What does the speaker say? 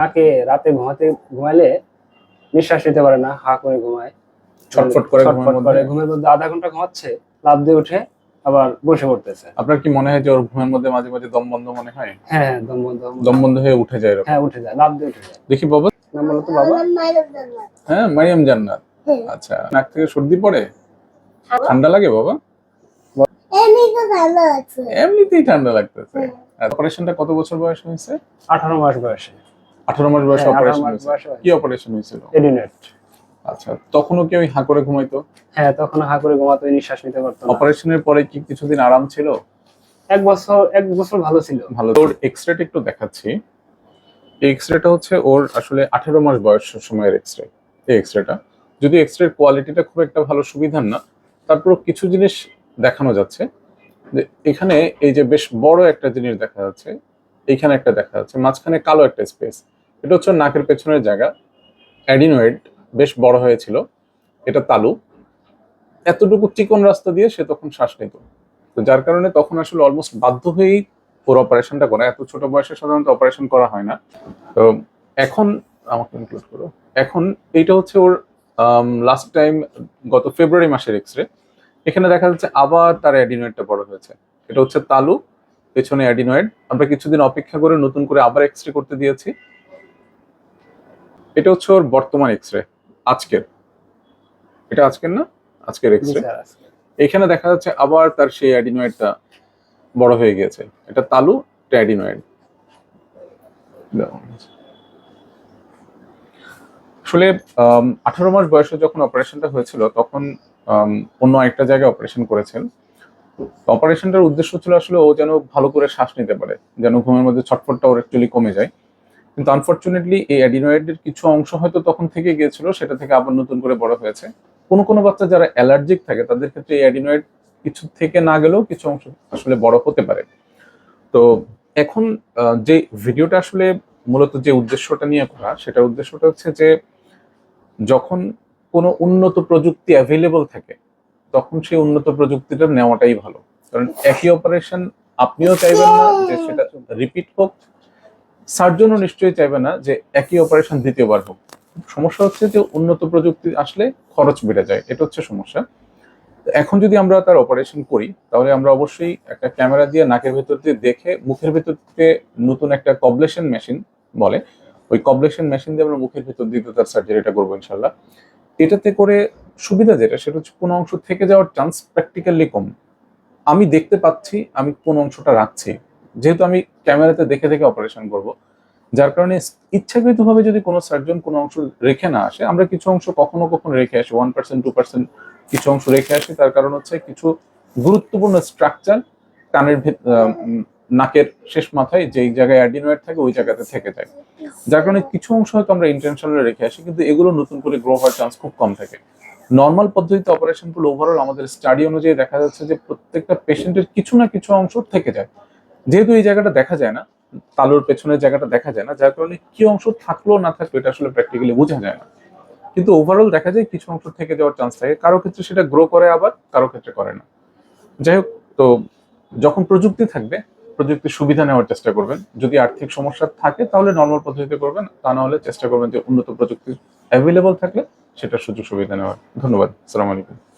তাকে রাতে ঘুমাতে ঘুমাইলে নিঃশ্বাস নিতে পারে না হা করে ঘুমায়। ছটফট করে ছটফট করে ঘুমের মধ্যে আধা ঘণ্টা ঘুমাচ্ছে লাভ দিয়ে উঠে আবার বসে পড়তেছে। আপনার কি মনে হয় যে ওর ঘুমের মধ্যে মাঝে মাঝে দম বন্ধ মনে হয়? হ্যাঁ হ্যাঁ দম বন্ধ দম বন্ধ। হয়ে উঠে যায় হ্যাঁ উঠে যায় লাভ দিয়ে উঠে যায়। দেখি বাবা। নাম বলো তো বাবা। হ্যাঁ মারিয়াম জান্নাত। আচ্ছা নাক থেকে সর্দি পড়ে? ঠান্ডা লাগে বাবা? এমনিতে ভালো আছে। এমনিতেই ঠান্ডা লাগতেছে। অপারেশনটা কত বছর বয়স হয়েছে? আঠারো মাস বয়সে। আঠারো মাস বয়সে হ্যাঁ, 18 অপারেশন মাস কি অপারেশন হয়েছিল? এডিনেট আচ্ছা তখনও কি ওই হাঁ করে ঘুমাইতো? হ্যাঁ তখন হা করে ঘুমাতে নিঃশ্বাস নিতে পারতো না। অপারেশনের পরে কি কিছুদিন আরাম ছিল? এক বছর এক বছর ভালো ছিল। ভালো। ওর একটু দেখাচ্ছি। হচ্ছে ওর আসলে আঠেরো মাস বয়স সময়ের এক্সরে এই এক্সরেটা যদি এক্সরে কোয়ালিটিটা খুব একটা ভালো সুবিধার না তারপর কিছু জিনিস দেখানো যাচ্ছে। যে এখানে এই যে বেশ বড় একটা জিনিস দেখা যাচ্ছে এইখানে একটা দেখা যাচ্ছে মাঝখানে কালো একটা স্পেস এটা হচ্ছে নাকের পেছনের জায়গা। অ্যাডিনোয়েড বেশ বড় হয়েছিল। এটা তালু। এতটুকু চিকন রাস্তা দিয়ে সে তখন শ্বাস নিত। তো যার কারণে তখন আসলে অলমোস্ট বাধ্য হয়েই ওর অপারেশনটা করা। এত ছোট বয়সে সাধারণত অপারেশন করা হয় না। তো এখন, আমাকে ইনক্লুড করো। এখন এইটা হচ্ছে ওর লাস্ট টাইম গত ফেব্রুয়ারি মাসের এক্স রে এখানে দেখা যাচ্ছে আবার তার অ্যাডিনোয়েডটা বড় হয়েছে। এটা হচ্ছে তালু, পেছনে অ্যাডিনোয়েড। আমরা কিছুদিন অপেক্ষা করে নতুন করে আবার এক্সরে করতে দিয়েছি। এটা হচ্ছে ওর বর্তমান এক্স রে আজকের। এটা আজকের না? আজকের এক্স রে এখানে দেখা যাচ্ছে আবার তার সেই অ্যাডিনয়েডটা বড় হয়ে গিয়েছে। এটা তালু এটা অ্যাডিনয়েড আসলে আঠারো মাস বয়সে যখন অপারেশনটা হয়েছিল তখন অন্য একটা জায়গায় অপারেশন করেছেন। অপারেশনটার উদ্দেশ্য ছিল আসলে ও যেন ভালো করে শ্বাস নিতে পারে যেন ঘুমের মধ্যে ছটফটটা ওর অ্যাকচুয়ালি কমে যায়। কিন্তু আনফর্চুনেটলি এই অ্যাডিনয়েডের কিছু অংশ হয়তো তখন থেকে গিয়েছিল, সেটা থেকে আবার নতুন করে বড় হয়েছে। কোনো কোনো বাচ্চা যারা অ্যালার্জিক থাকে, তাদের ক্ষেত্রে এই অ্যাডিনয়েড কিছু থেকে না গেলেও কিছু অংশ আসলে বড় হতে পারে। তো এখন যে ভিডিওটা আসলে মূলত যে উদ্দেশ্যটা নিয়ে করা সেটা উদ্দেশ্যটা হচ্ছে যে, যখন কোনো উন্নত প্রযুক্তি অ্যাভেলেবল থাকে, তখন সেই উন্নত প্রযুক্তিটা নেওয়াটাই ভালো। কারণ একই অপারেশন আপনিও চাইবেন না যে সেটা রিপিট হোক সার্জনও নিশ্চয়ই চাইবে না যে একই অপারেশন দ্বিতীয়বার হোক। সমস্যা হচ্ছে যে উন্নত প্রযুক্তি আসলে খরচ বেড়ে যায়, এটা হচ্ছে সমস্যা। এখন যদি আমরা তার অপারেশন করি, তাহলে আমরা অবশ্যই একটা ক্যামেরা দিয়ে নাকের ভেতর দিয়ে দেখে মুখের ভেতর থেকে নতুন একটা কবলেশন মেশিন বলে, ওই কবলেশন মেশিন দিয়ে আমরা মুখের ভেতর দিয়ে তার সার্জারিটা করব ইনশাল্লাহ এটাতে করে সুবিধা যেটা, সেটা হচ্ছে কোনো অংশ থেকে যাওয়ার চান্স প্র্যাকটিক্যালি কম। আমি দেখতে পাচ্ছি, আমি কোন অংশটা রাখছি। যেহেতু আমি ক্যামেরাতে দেখে দেখে অপারেশন করব, যার কারণে ইচ্ছাকৃতভাবে যদি কোনো সার্জন কোনো অংশ রেখে না আসে, আমরা কিছু অংশ কখনো কখনো রেখে আসি ওয়ান পার্সেন্ট টু পার্সেন্ট কিছু অংশ রেখে আসি, তার কারণ হচ্ছে কিছু গুরুত্বপূর্ণ স্ট্রাকচার কানের নাকের শেষ মাথায় যেই জায়গায় অ্যাডিনয়েড থাকে, ওই জায়গাতে থেকে যায়। যার কারণে কিছু অংশ হয়তো আমরা ইন্টেনশনালি রেখে আসি, কিন্তু এগুলো নতুন করে গ্রো হওয়ার চান্স খুব কম থাকে। নর্মাল পদ্ধতিতে অপারেশনগুলো ওভারঅল আমাদের স্টাডি অনুযায়ী দেখা যাচ্ছে যে প্রত্যেকটা পেশেন্টের কিছু না কিছু অংশ থেকে যায়। যেহেতু এই জায়গাটা দেখা যায় না, তালুর পেছনের জায়গাটা দেখা যায় না, যার কারণে কি অংশ থাকল না থাকল এটা আসলে প্র্যাকটিক্যালি বোঝা যায় না। কিন্তু ওভারঅল দেখা যায় কিছু অংশ থেকে যাওয়ার চান্স থাকে। কারও ক্ষেত্রে সেটা গ্রো করে আবার, কারও ক্ষেত্রে করে না। যাই হোক, তো যখন প্রযুক্তি থাকবে, প্রযুক্তির সুবিধা নেওয়ার চেষ্টা করবেন। যদি আর্থিক সমস্যা থাকে, তাহলে নর্মাল পদ্ধতিতে করবেন। তা না হলে চেষ্টা করবেন যে উন্নত প্রযুক্তি অ্যাভেলেবল থাকলে সেটার সুযোগ সুবিধা নেওয়ার। ধন্যবাদ। আসসালামু আলাইকুম।